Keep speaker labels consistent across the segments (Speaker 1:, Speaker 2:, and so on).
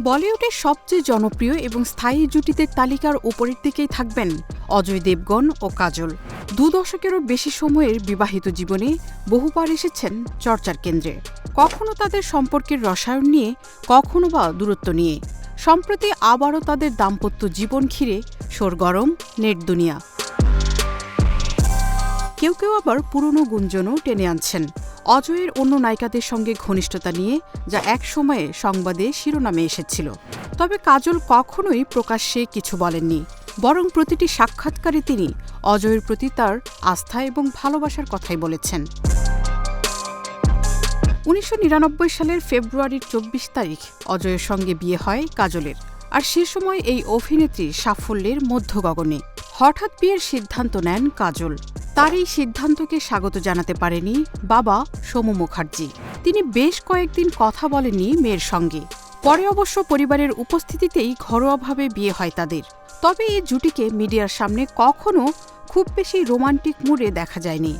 Speaker 1: বলিউডের সবচেয়ে জনপ্রিয় এবং স্থায়ী জুটিদের তালিকার উপরের দিকেই থাকবেন অজয় দেবগন ও কাজল। দু দশকেরও বেশি সময়ের বিবাহিত জীবনে বহুবার এসেছেন চর্চার কেন্দ্রে। কখনো তাদের সম্পর্কের রসায়ন নিয়ে, কখনো বা দূরত্ব নিয়ে। সম্প্রতি আবারও তাদের দাম্পত্য জীবন ঘিরে সরগরম নেট দুনিয়া। কেউ কেউ আবার পুরনো গুঞ্জনও টেনে আনছেন। অজয়ের অন্য নায়িকাদের সঙ্গে ঘনিষ্ঠতা নিয়ে যা এক সময়ে সংবাদে শিরোনামে এসেছিল। তবে কাজল কখনোই প্রকাশ্যে কিছু বলেননি। বরং প্রতিটি সাক্ষাৎকারে তিনি অজয়ের প্রতি তার আস্থা এবং ভালোবাসার কথাই বলেছেন। উনিশশো নিরানব্বই সালের ফেব্রুয়ারির চব্বিশ তারিখ অজয়ের সঙ্গে বিয়ে হয় কাজলের। আর সে সময় এই অভিনেত্রী সাফল্যের মধ্যগগনে। হঠাৎ বিয়ের সিদ্ধান্ত নেন কাজল। তার এই সিদ্ধান্তকে স্বাগত জানাতে পারেনি বাবা সোমু মুখার্জি। তিনি বেশ কয়েকদিন কথা বলেননি মেয়ের সঙ্গে। পরে অবশ্য পরিবারের উপস্থিতিতেই ঘরোয়াভাবে বিয়ে হয় তাদের। তবে এই জুটিকে মিডিয়ার সামনে কখনো খুব বেশি রোমান্টিক মুডে দেখা যায়নি।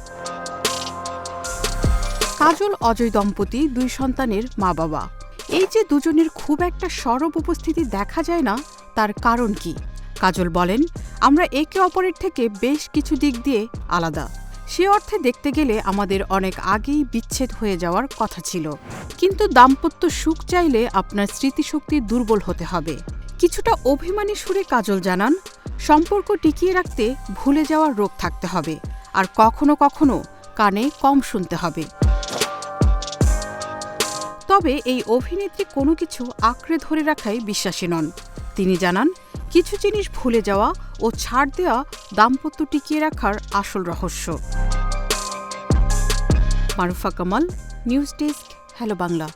Speaker 1: কাজল অজয় দম্পতি দুই সন্তানের মা বাবা এই যে দুজনের খুব একটা সরব উপস্থিতি দেখা যায় না, তার কারণ কি? কাজল বলেন আমরা একে অপরের থেকে বেশ কিছু দিক দিয়ে আলাদা। সে অর্থে দেখতে গেলে আমাদের অনেক আগেই বিচ্ছেদ হয়ে যাওয়ার কথা ছিল। কিন্তু দাম্পত্য সুখ চাইলে আপনার স্মৃতিশক্তি দুর্বল হতে হবে। কিছুটা অভিমানী সুরে কাজল জানান, সম্পর্ক টিকিয়ে রাখতে ভুলে যাওয়ার রোগ থাকতে হবে আর কখনো কখনো কানে কম শুনতে হবে। তবে এই অভিনেত্রী কোনো কিছু আঁকড়ে ধরে রাখায় বিশ্বাসী নন। তিনি জানান, কিছু জিনিস ভুলে যাওয়া ও ছাড় দেওয়া দাম্পত্য টিকিয়ে রাখার আসল রহস্য। Marufa Kamal news desk hello Bangla.